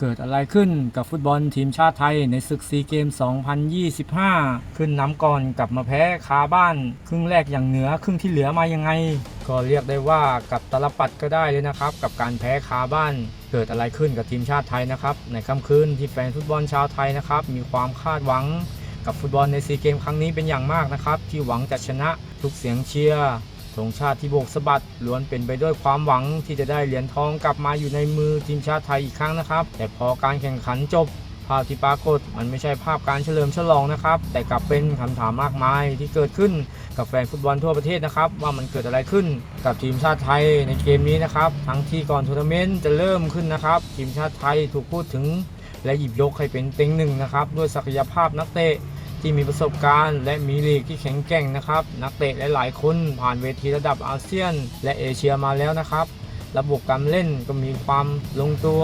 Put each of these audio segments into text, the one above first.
เกิดอะไรขึ้นกับฟุตบอลทีมชาติไทยในศึกซีเกม 2025 ขึ้นน้ำก่อนกลับมาแพ้คาบ้าน ครึ่งแรกอย่างเหนือครึ่งที่เหลือมายังไง ก็เรียกได้ว่ากับตลปัดก็ได้เลยนะครับ กับการแพ้คาบ้าน เกิดอะไรขึ้นกับทีมชาติไทยนะครับ ในค่ำคืนที่แฟนฟุตบอลชาวไทยนะครับ มีความคาดหวัง กับฟุตบอลในซีเกมครั้งนี้เป็นอย่างมากนะครับ ที่หวังจะชนะทุกเสียงเชียร์ ธงชาติที่โบกสะบัดล้วนเป็นไปด้วยความหวังที่จะได้เหรียญทองกลับมาอยู่ในมือทีมชาติไทยอีกครั้งนะครับ แต่พอการแข่งขันจบภาพที่ปรากฏมันไม่ใช่ภาพการเฉลิมฉลองนะครับ แต่กลับเป็นคำถามมากมายที่เกิดขึ้นกับแฟนฟุตบอลทั่วประเทศนะครับ ว่ามันเกิดอะไรขึ้นกับทีมชาติไทยในเกมนี้นะครับ ทั้งที่ก่อนทัวร์นาเมนต์จะเริ่มขึ้นนะครับ ทีมชาติไทยถูกพูดถึง และหยิบยกให้เป็นเต็งหนึ่งนะครับด้วยศักยภาพนักเตะ ที่มีประสบการณ์และมีลีกที่แข็งแกร่งนะครับ นักเตะหลายๆคนผ่านเวทีระดับอาเซียน และเอเชียมาแล้วนะครับ ระบบการเล่นก็มีความลงตัว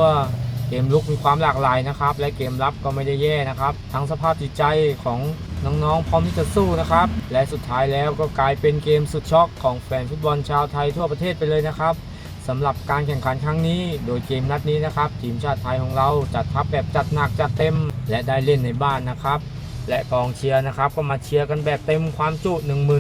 เกมลุกมีความหลากหลายนะครับ และเกมรับก็ไม่ได้แย่นะครับ ทั้งสภาพจิตใจของน้องๆพร้อมที่จะสู้นะครับ และสุดท้ายแล้วก็กลายเป็นเกมสุดช็อกของแฟนฟุตบอลชาวไทยทั่วประเทศไปเลยนะครับสำหรับการแข่งขันครั้งนี้ โดยเกมนัดนี้นะครับ ทีมชาติไทยของเราจัดทัพแบบจัดหนักจัดเต็ม และได้เล่นในบ้านนะครับ และกองเชียร์นะครับก็มาเชียร์กันแบบเต็มความจุ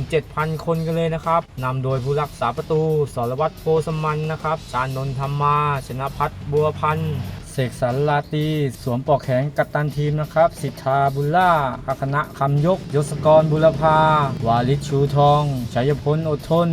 17,000 คนกันเลยนะครับนำโดยผู้รักษาประตูสรวัตรโพสมันนะครับชานนท์ธรรมา ชนะพัฒน์บัวพันธ์เสกสรรลาตีสวมปอกแขนกัปตันทีมนะครับ สิทธาบุญล่าอาคณะคำยก ยศกรบุรพา วาลิชชูทองชัยพลอดทน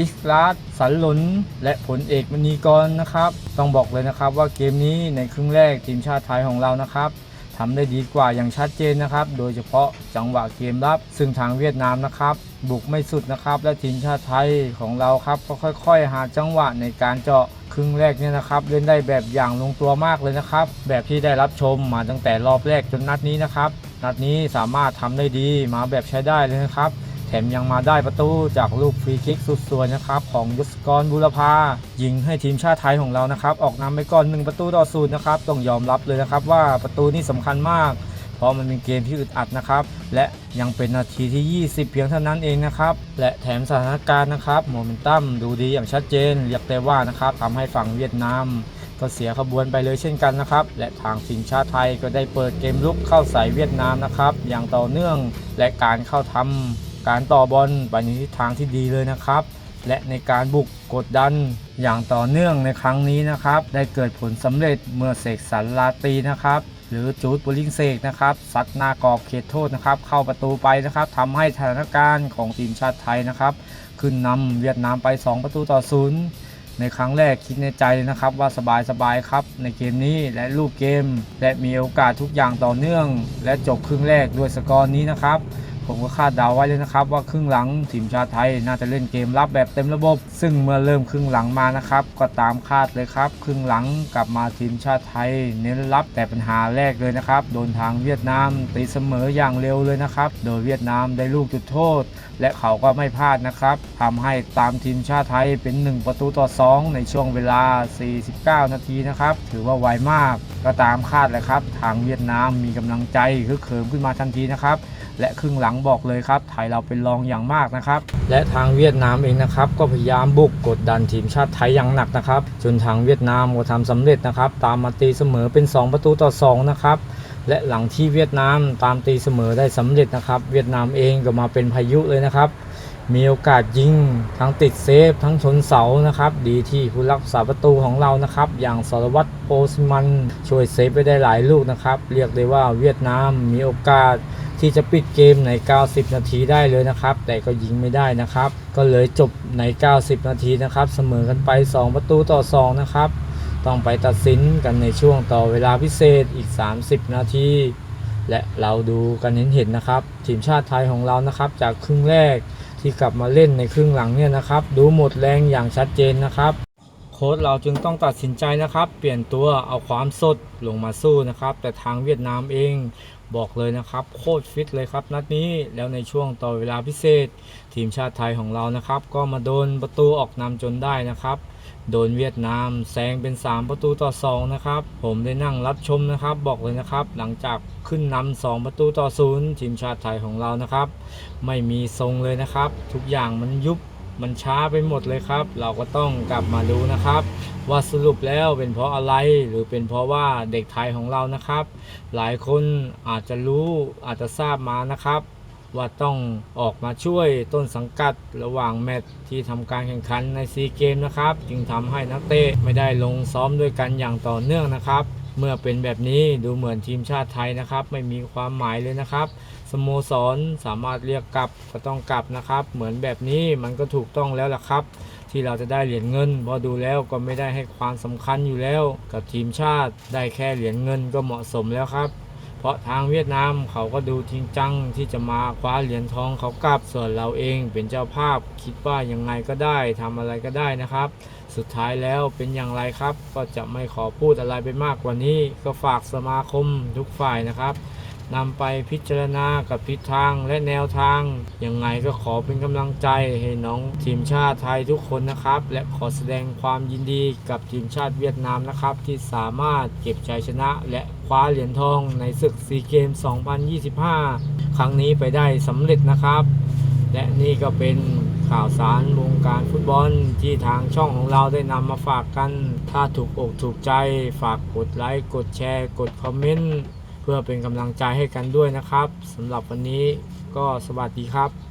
อิสลาสสันหลน และผลเอกมณีกรนะครับ ต้องบอกเลยนะครับว่าเกมนี้ในครึ่งแรกทีมชาติไทยของเรานะครับ ทำได้ดีกว่าอย่างชัดเจนนะครับ โดยเฉพาะจังหวะเกมรับ ซึ่งทางเวียดนามนะครับบุกไม่สุดนะครับ และทีมชาติไทยของเราครับก็ค่อย ๆ หาจังหวะในการเจาะครึ่งแรกเนี่ยนะครับเล่นได้แบบอย่างลงตัวมากเลยนะครับ แบบที่ได้รับชมมาตั้งแต่รอบแรกจนนัดนี้นะครับ นัดนี้สามารถทำได้ดีมาแบบใช้ได้เลยนะครับ แถมยังมาได้ประตูจากลูกฟรีคิกสุดสวยนะครับของยศกรบุรพายิงให้ทีมชาติไทยของเรานะครับออกนำไปก่อน1ประตูต่อศูนย์นะครับต้องยอมรับเลยนะครับว่าประตูนี้สำคัญมาก เพราะมันเป็นเกมที่อึดอัดนะครับ และยังเป็นนาทีที่ 20 เพียงเท่านั้นเองนะครับและแถมสถานการณ์นะครับโมเมนตัมดูดีอย่างชัดเจนเรียกได้ว่านะครับทำให้ฝั่งเวียดนามก็เสียขบวนไปเลยเช่นกันนะครับ และทางทีมชาติไทยก็ได้เปิดเกมลุกเข้าใส่เวียดนามนะครับ อย่างต่อเนื่องและการเข้าทำ การต่อบอลไปในทิศทางที่ดีเลยนะครับ และในการบุกกดดันอย่างต่อเนื่องในครั้งนี้นะครับ ได้เกิดผลสำเร็จเมื่อเสกสรรลาตีนะครับ หรือจูดบุลิงเซกนะครับซัดหน้ากรอบเขตโทษนะครับ เข้าประตูไปนะครับทำให้สถานการณ์ของทีมชาติไทยนะครับ ขึ้นนำเวียดนามไป 2 ประตูต่อศูนย์ในครั้งแรกคิดในใจเลยนะครับว่าสบายๆครับ ในเกมนี้และรูปเกม และมีโอกาสทุกอย่างต่อเนื่อง และจบครึ่งแรกด้วยสกอร์นี้นะครับ ผมก็คาดเดาไว้เลยนะครับว่าครึ่งหลังทีมชาติไทยน่าจะเล่นเกมรับแบบเต็มระบบ ซึ่งเมื่อเริ่มครึ่งหลังมานะครับก็ตามคาดเลยครับครึ่งหลังกลับมาทีมชาติไทย เน้นรับแต่ปัญหาแรกเลยนะครับโดนทางเวียดนามตีเสมออย่างเร็วเลยนะครับโดยเวียดนามได้ลูกจุดโทษ และเขาก็ไม่พลาดนะครับทำให้ตามทีมชาติไทยเป็น 1 ประตูต่อ 2 ในช่วงเวลา 49 นาทีนะครับถือว่าไวมากก็ตามคาดเลยครับทางเวียดนามมีกำลังใจฮึกเหิมขึ้นมาทันทีนะครับและครึ่งหลังบอกเลยครับ ไทยเราเป็นรองอย่างมากนะครับ และทางเวียดนามเองนะครับ ก็พยายามบุกกดดันทีมชาติไทยอย่างหนักนะครับ จนทางเวียดนามก็ทำสำเร็จนะครับ ตามมาตีเสมอเป็น 2 ประตูต่อ 2 นะครับ และหลังที่เวียดนามตามตีเสมอได้สำเร็จนะครับ เวียดนามเองก็มาเป็นพายุเลยนะครับ มีโอกาสยิงทั้งติดเซฟทั้งชนเสานะครับ ดีที่ผู้รักษาประตูของเรานะครับ อย่างสรวัตรโปสมันช่วยเซฟไปได้หลายลูกนะครับ เรียกได้ว่าเวียดนามมีโอกาส ที่จะปิดเกมใน 90 นาทีได้เลยนะครับ แต่ก็ยิงไม่ได้นะครับ ก็เลยจบใน 90 นาทีนะครับ เสมอกันไป 2 ประตูต่อ 2 นะครับ ต้องไปตัดสินกันในช่วงต่อเวลาพิเศษอีก 30 นาที และเราดูกันเห็นเห็นนะครับ ทีมชาติไทยของเรานะครับ จากครึ่งแรกที่กลับมาเล่นในครึ่งหลังเนี่ยนะครับ ดูหมดแรงอย่างชัดเจนนะครับโค้ชเราจึงต้องตัดสินใจนะครับ เปลี่ยนตัวเอาความสดลงมาสู้นะครับ แต่ทางเวียดนามเอง บอกเลยนะครับโคตรฟิตเลยครับนัดนี้แล้วในช่วงต่อเวลาพิเศษ ทีมชาติไทยของเรานะครับ ก็มาโดนประตูออกนำจนได้นะครับ โดนเวียดนามแซงเป็น 3 ประตูต่อ 2 นะครับ ผมได้นั่งรับชมนะครับ บอกเลยนะครับ หลังจากขึ้นนำ2ประตูต่อศูนย์ทีมชาติไทยของเรานะครับ ไม่มีทรงเลยนะครับ ทุกอย่างมันยุบ มันช้าไปหมดเลยครับ เราก็ต้องกลับมาดูนะครับ ว่าสรุปแล้วเป็นเพราะอะไรหรือเป็นเพราะว่าเด็กไทยของเรานะครับ หลายคนอาจจะรู้อาจจะทราบมานะครับ ว่าต้องออกมาช่วยต้นสังกัดระหว่างแมตช์ที่ทำการแข่งขันในซีเกมนะครับ จึงทำให้นักเตะไม่ได้ลงซ้อมด้วยกันอย่างต่อเนื่องนะครับ เมื่อเป็นแบบนี้ดูเหมือนทีมชาติไทยนะครับ ไม่มีความหมายเลยนะครับ สโมสรสามารถเรียกกลับก็ต้องกลับนะครับ เหมือนแบบนี้มันก็ถูกต้องแล้วล่ะครับ ที่เราจะได้เหรียญเงินพอดูแล้วก็ไม่ได้ให้ความสำคัญอยู่แล้ว กับทีมชาติได้แค่เหรียญเงินก็เหมาะสมแล้วครับ ราะทางเวียดนามเขาก็ดูจริงจังที่จะมาคว้าเหรียญทองเขากลับส่วนเราเองเป็นเจ้าภาพคิดว่ายังไงก็ได้ทำอะไรก็ได้นะครับ สุดท้ายแล้วเป็นอย่างไรครับ ก็จะไม่ขอพูดอะไรไปมากกว่านี้ ก็ฝากสมาคมทุกฝ่ายนะครับ นำไปพิจารณากับทิศทางและแนวทาง ยังไงก็ขอเป็นกำลังใจให้น้องทีมชาติไทยทุกคนนะครับ และขอแสดงความยินดีกับทีมชาติเวียดนามนะครับ ที่สามารถเก็บชัยชนะ และคว้าเหรียญทองในศึกซีเกม 2025 ครั้งนี้ไปได้สำเร็จนะครับ และนี่ก็เป็นข่าวสารวงการฟุตบอลที่ทางช่องของเราได้นำมาฝากกัน ถ้าถูกอกถูกใจฝากกดไลค์ กดแชร์ กดคอมเมนต์ เพื่อเป็นกำลังใจให้กันด้วยนะครับสำหรับวันนี้ก็สวัสดีครับ